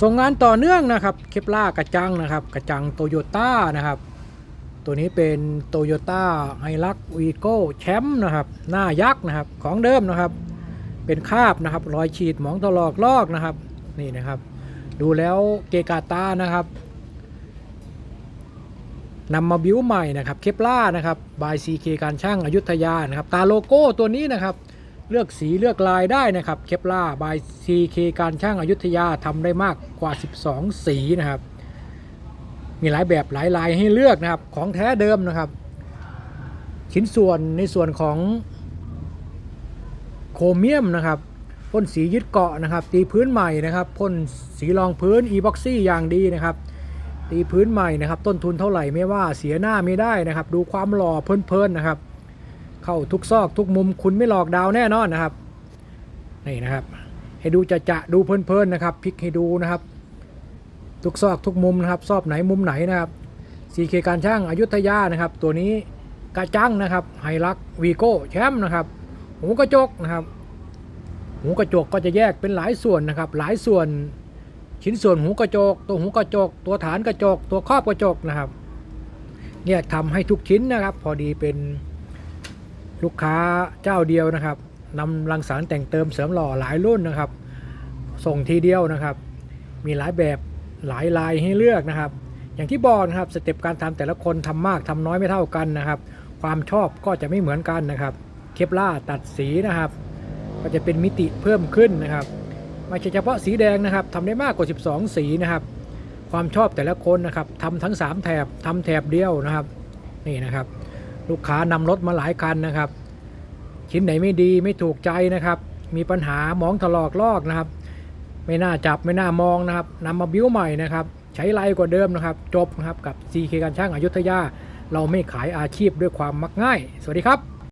ส่งงานต่อเนื่องนะครับ เคปล่ากระจังนะครับ กระจังโตโยต้านะครับ ตัวนี้เป็นโตโยต้าไฮลักวีโก้แชมป์นะครับ หน้ายักษ์นะครับ ของเดิมนะครับ เป็นคาบนะครับ รอยฉีดหมองถลอกลอกนะครับ นี่นะครับ ดูแล้วเกกาตานะครับนำมาบิ้วใหม่นะครับ เคปล่านะครับ บายซีเคการช่างอายุทยานะครับ ตาโลโก้ตัวนี้นะครับ เลือกสีเลือกลายได้นะครับเคปล่าบายซีเคการช่างอายุทยาทำได้มากกว่า 12 สีนะครับ มีหลายแบบหลายลายให้เลือกนะครับของแท้เดิมนะครับ ชิ้นส่วนในส่วนของโครเมียมนะครับพ่นสียึดเกาะนะครับ ตีพื้นใหม่นะครับพ่นสีรองพื้นอีบ็อกซี่อย่างดีนะครับ ตีพื้นใหม่นะครับ ต้นทุนเท่าไหร่ไม่ว่าเสียหน้าไม่ได้นะครับ ดูความหล่อเพลินๆนะครับ เข้าทุกซอกทุกมุมคุณไม่หลอกดาวแน่นอนนะครับนี่นะครับ ให้ดูจะจะดูเพลินๆนะครับพลิกให้ดูนะครับ ทุกซอกทุกมุมนะครับซอกไหนมุมไหนนะครับ CK การช่างอายุทยานะครับ ตัวนี้กระจังนะครับไฮลักวีโก้แชมป์นะครับหูกระจกนะครับ หูกระจกก็จะแยกเป็นหลายส่วนนะครับ หลายส่วนชิ้นส่วนหูกระจก ตัวหูกระจก ตัวฐานกระจก ตัวครอบกระจกนะครับเนี่ยทำให้ทุกชิ้นนะครับ พอดีเป็น ลูกค้าเจ้าเดียวนะครับนำรังสารค์แต่งเติมเสริมหล่อหลายรุ่นนะครับ ส่งทีเดียวนะครับ มีหลายแบบหลายลายให้เลือกนะครับ อย่างที่บอกนะครับสเต็ปการทำแต่ละคนทำมากทำน้อยไม่เท่ากันนะครับ ความชอบก็จะไม่เหมือนกันนะครับ เคปล่าตัดสีนะครับ ก็จะเป็นมิติเพิ่มขึ้นนะครับไม่ใช่เฉพาะสีแดงนะครับทำได้มากกว่า 12 สีนะครับ ความชอบแต่ละคนนะครับทำทั้ง 3 แถบทำแถบเดียวนะครับ นี่นะครับ ลูกค้านำรถมาหลายคันนะครับ ชิ้นไหนไม่ดีไม่ถูกใจนะครับ มีปัญหามองถลอกลอกนะครับ ไม่น่าจับไม่น่ามองนะครับนำมาบิ้วใหม่นะครับ ใช้ไรกว่าเดิมนะครับ จบนะครับกับ CK การช่างอายุทยา เราไม่ขายอาชีพด้วยความมักง่าย สวัสดีครับ